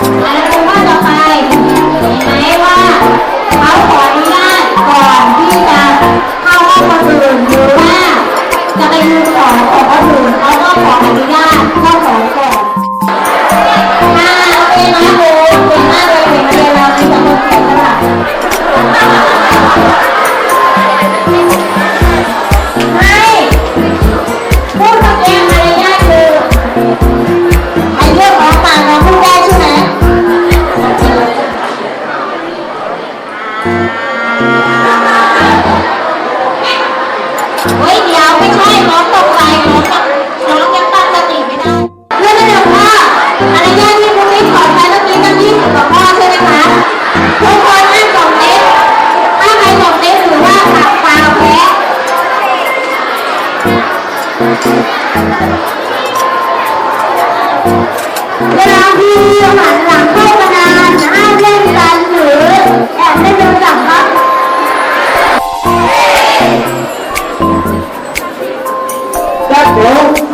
I เวลาที่หันหลังเข้ามานานห้ามเล่นกัรือแอบเล่นโทรศัพท์ครัรับผม